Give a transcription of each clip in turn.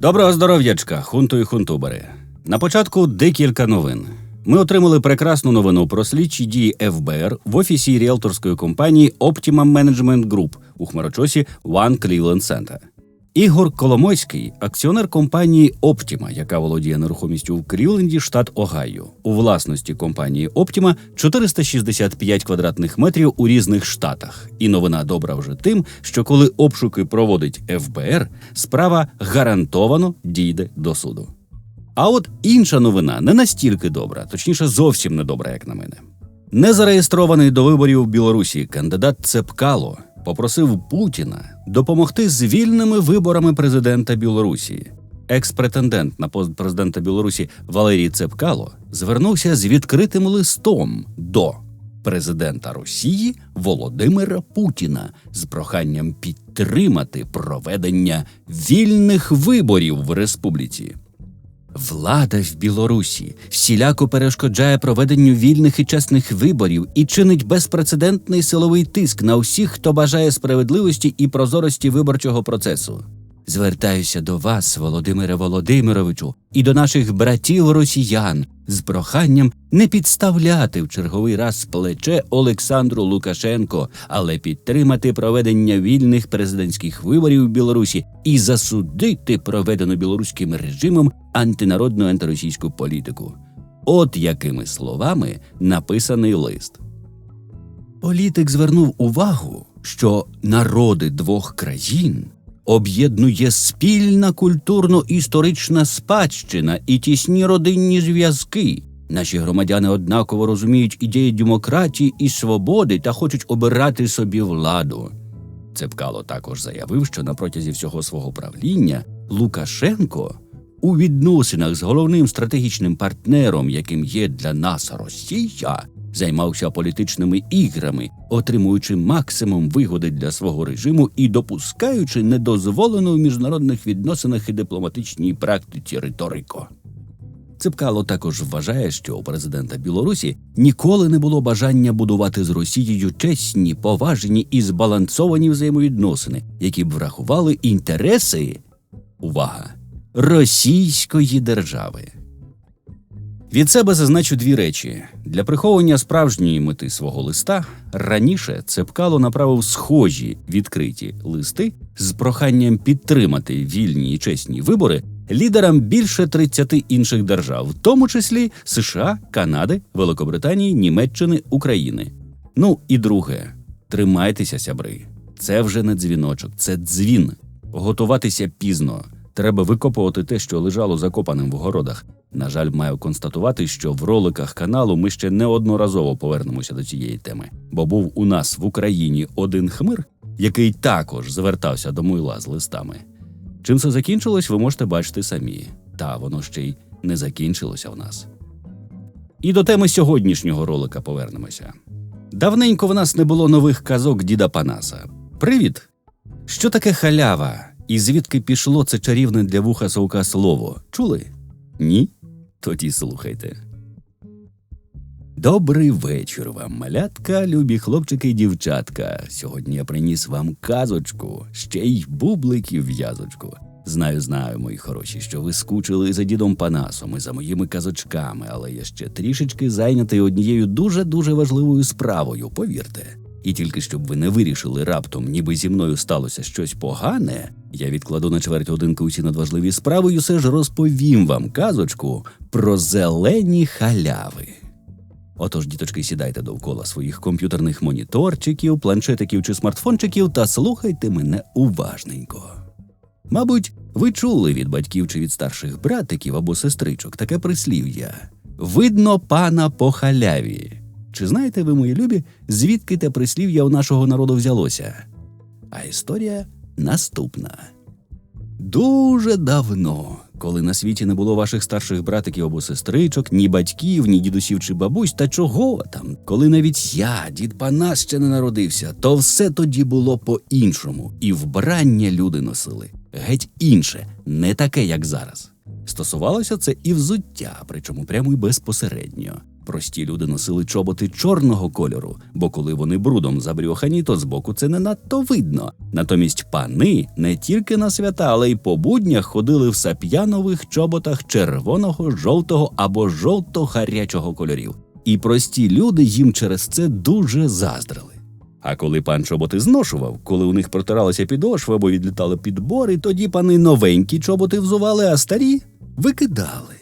Доброго здоров'ячка, хунту і хунтубери. На початку декілька новин. Ми отримали прекрасну новину про слідчі дії ФБР в офісі ріелторської компанії Optimum Management Group у хмарочосі One Cleveland Center. Ігор Коломойський, акціонер компанії Optima, яка володіє нерухомістю в Крівленді, штат Огайо. У власності компанії Optima 465 квадратних метрів у різних штатах. І новина добра вже тим, що коли обшуки проводить ФБР, справа гарантовано дійде до суду. А от інша новина не настільки добра, точніше, зовсім не добра, як на мене. Незареєстрований до виборів в Білорусі кандидат Цепкало попросив Путіна допомогти з вільними виборами президента Білорусі. Екс-претендент на пост президента Білорусі Валерій Цепкало звернувся з відкритим листом до президента Росії Володимира Путіна з проханням підтримати проведення вільних виборів в республіці. Влада в Білорусі всіляко перешкоджає проведенню вільних і чесних виборів і чинить безпрецедентний силовий тиск на усіх, хто бажає справедливості і прозорості виборчого процесу. Звертаюся до вас, Володимире Володимировичу, і до наших братів росіян з проханням не підставляти в черговий раз плече Олександру Лукашенко, але підтримати проведення вільних президентських виборів в Білорусі і засудити проведену білоруським режимом антинародну антиросійську політику. От якими словами написаний лист. Політик звернув увагу, що народи двох країн об'єднує спільна культурно-історична спадщина і тісні родинні зв'язки. Наші громадяни однаково розуміють ідеї демократії і свободи та хочуть обирати собі владу. Цепкало також заявив, що на протязі всього свого правління Лукашенко у відносинах з головним стратегічним партнером, яким є для нас Росія, займався політичними іграми, отримуючи максимум вигоди для свого режиму і допускаючи недозволену в міжнародних відносинах і дипломатичній практиці риторико. Цепкало також вважає, що у президента Білорусі ніколи не було бажання будувати з Росією чесні, поважні і збалансовані взаємовідносини, які б врахували інтереси увага російської держави. Від себе зазначу дві речі для приховування справжньої мети свого листа. Раніше Цепкало направив схожі відкриті листи з проханням підтримати вільні і чесні вибори лідерам більше 30 інших держав, в тому числі США, Канади, Великобританії, Німеччини, України. Ну і друге, тримайтеся, сябри. Це вже не дзвіночок, це дзвін. Готуватися пізно. Треба викопувати те, що лежало закопаним в городах. На жаль, маю констатувати, що в роликах каналу ми ще неодноразово повернемося до цієї теми, бо був у нас в Україні один хмир, який також звертався до Муйла з листами. Чим це закінчилось, ви можете бачити самі. Та воно ще й не закінчилося в нас. І до теми сьогоднішнього ролика повернемося. Давненько в нас не було нових казок діда Панаса. Привіт! Що таке халява? І звідки пішло це чарівне для вуха совка слово? Чули? Ні? Тоді слухайте. Добрий вечір вам, малятка, любі хлопчики і дівчатка. Сьогодні я приніс вам казочку, ще й бубликів в'язочку. Знаю, знаю, мої хороші, що ви скучили за дідом Панасом і за моїми казочками, але я ще трішечки зайнятий однією дуже дуже важливою справою, повірте. І тільки щоб ви не вирішили раптом, ніби зі мною сталося щось погане, я відкладу на чверть годинки усі надважливі справи і все ж розповім вам казочку про зелені халяви. Отож, діточки, сідайте довкола своїх комп'ютерних моніторчиків, планшетиків чи смартфончиків та слухайте мене уважненько. Мабуть, ви чули від батьків чи від старших братиків або сестричок таке прислів'я видно пана по халяві. Чи знаєте ви, мої любі, звідки те прислів'я у нашого народу взялося? А історія наступна. Дуже давно, коли на світі не було ваших старших братиків або сестричок, ні батьків, ні дідусів чи бабусь, та чого там, коли навіть я, дід Панас, ще не народився, то все тоді було по-іншому, і вбрання люди носили геть інше, не таке, як зараз. Стосувалося це і взуття, причому прямо й безпосередньо. Прості люди носили чоботи чорного кольору, бо коли вони брудом забрьохані, то збоку це не надто видно. Натомість пани не тільки на свята, але й по буднях ходили в сап'янових чоботах червоного, жовтого або жовто-гарячого кольорів. І прості люди їм через це дуже заздрили. А коли пан чоботи зношував, коли у них протиралися підошви або відлітали підбори, тоді пани новенькі чоботи взували, а старі викидали.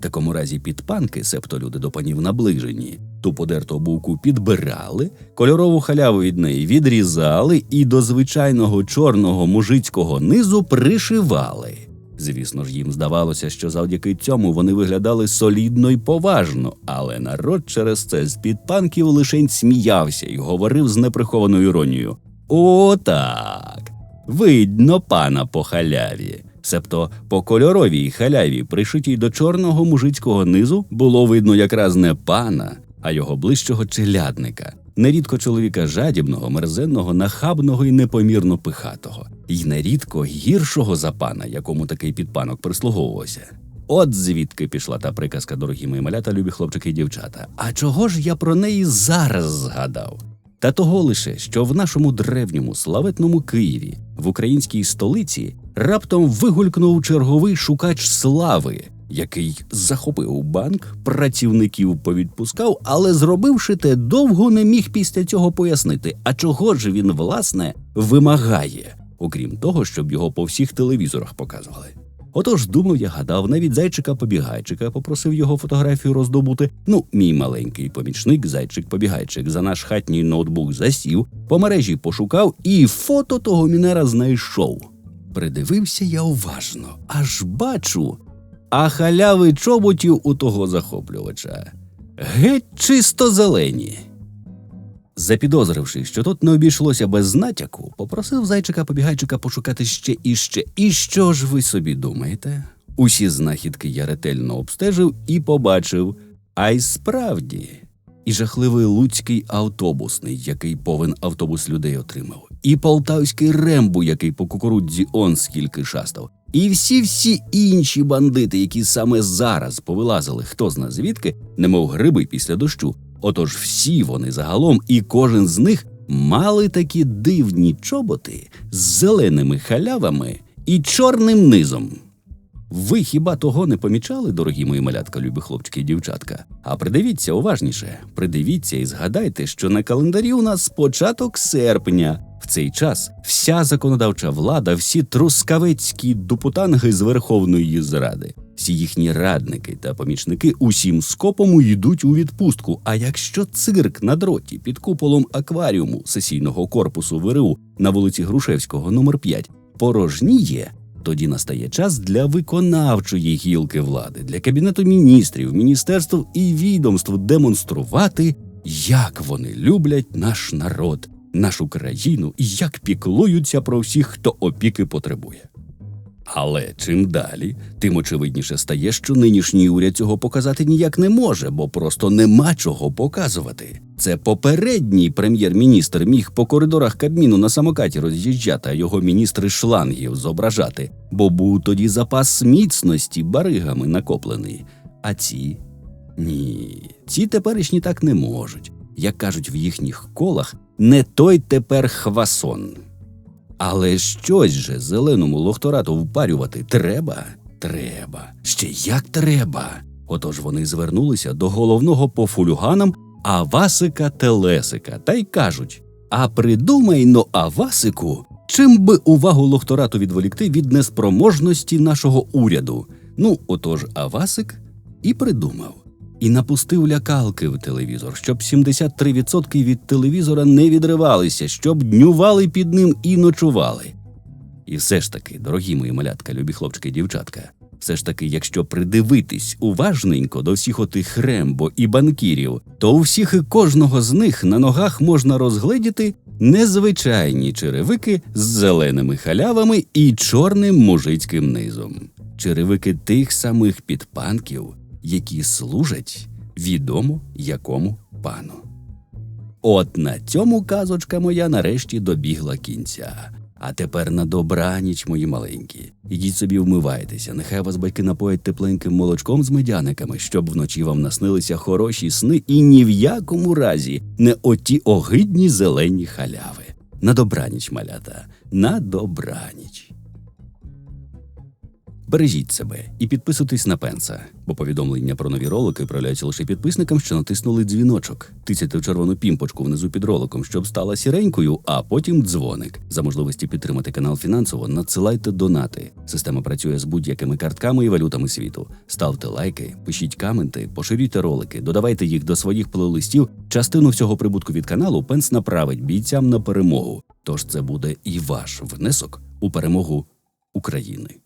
Такому разі підпанки, себто люди до панів наближені, ту подерту обувку підбирали, кольорову халяву від неї відрізали і до звичайного чорного мужицького низу пришивали. Звісно ж, їм здавалося, що завдяки цьому вони виглядали солідно й поважно, але народ через це з підпанків лишень сміявся і говорив з неприхованою іронією: О, так! Видно пана по халяві. Себто по кольоровій халяві, пришитій до чорного мужицького низу, було видно якраз не пана, а його ближчого челядника, нерідко чоловіка жадібного, мерзенного, нахабного і непомірно пихатого, і нерідко гіршого за пана, якому такий підпанок прислуговувався. От звідки пішла та приказка, дорогі мої малята, любі хлопчики і дівчата. А чого ж я про неї зараз згадав? Та того лише, що в нашому древньому славетному Києві, в українській столиці, раптом вигулькнув черговий шукач слави, який захопив банк, працівників повідпускав, але зробивши те, довго не міг після цього пояснити, а чого ж він, власне, вимагає, окрім того, щоб його по всіх телевізорах показували. Отож, думав, я гадав, навіть зайчика-побігайчика попросив його фотографію роздобути. Ну, мій маленький помічник, зайчик-побігайчик, за наш хатній ноутбук засів, по мережі пошукав і фото того мінера знайшов. Придивився я уважно, аж бачу, а халяви чоботів у того захоплювача. Геть чисто зелені. Запідозривши, що тут не обійшлося без натяку, попросив зайчика побігайчика пошукати ще і ще. І що ж ви собі думаєте? Усі знахідки я ретельно обстежив і побачив, а й справді, і жахливий луцький автобусний, який повен автобус людей отримав, і полтавський рембу, який по кукурудзі он скільки шастав, і всі всі інші бандити, які саме зараз повилазили, хто зна звідки, немов гриби після дощу. Отож всі вони загалом, і кожен з них мали такі дивні чоботи з зеленими халявами і чорним низом. Ви хіба того не помічали, дорогі мої малятка, любі хлопчики і дівчатка? А придивіться уважніше, придивіться і згадайте, що на календарі у нас початок серпня. В цей час вся законодавча влада, всі трускавецькі депутанги з Верховної Зради, всі їхні радники та помічники усім скопом йдуть у відпустку. А якщо цирк на дроті під куполом акваріуму сесійного корпусу ВРУ на вулиці Грушевського, номер 5 порожніє, тоді настає час для виконавчої гілки влади, для кабінету міністрів, міністерств і відомств демонструвати, як вони люблять наш народ, нашу країну і як піклуються про всіх, хто опіки потребує. Але чим далі, тим очевидніше стає, що нинішній уряд цього показати ніяк не може, бо просто нема чого показувати. Це попередній прем'єр-міністр міг по коридорах Кабміну на самокаті роз'їжджати, а його міністри шлангів зображати, бо був тоді запас міцності баригами накоплений. А ці ні, ці теперішні так не можуть. Як кажуть в їхніх колах, не той тепер хвасон. Але щось же зеленому лохторату впарювати треба? Треба. Ще як треба. Отож вони звернулися до головного по фулюганам Авасика Телесика та й кажуть: А придумай но Авасику, чим би увагу лохторату відволікти від неспроможності нашого уряду. Ну, отож, Авасик і придумав. І напустив лякалки в телевізор, щоб 73% від телевізора не відривалися, щоб днювали під ним і ночували. І все ж таки, дорогі мої малятка, любі хлопчики і дівчатка, все ж таки, якщо придивитись уважненько до всіх отих рембо і банкірів, то у всіх і кожного з них на ногах можна розгледіти незвичайні черевики з зеленими халявами і чорним мужицьким низом. Черевики тих самих підпанків, які служать відомо якому пану. От на цьому казочка моя нарешті добігла кінця. А тепер на добраніч, мої маленькі. Ідіть собі вмивайтеся, нехай вас батьки напоять тепленьким молочком з медяниками, щоб вночі вам наснилися хороші сни і ні в якому разі не оті огидні зелені халяви. На добраніч, малята, на добраніч. Бережіть себе і підписуйтесь на пенса, бо повідомлення про нові ролики проявляються лише підписникам, що натиснули дзвіночок. Тицяйте червону пімпочку внизу під роликом, щоб стала сіренькою, а потім дзвоник. За можливості підтримати канал фінансово, надсилайте донати. Система працює з будь-якими картками і валютами світу. Ставте лайки, пишіть коменти, поширюйте ролики, додавайте їх до своїх плейлистів. Частину всього прибутку від каналу пенс направить бійцям на перемогу. Тож це буде і ваш внесок у перемогу України.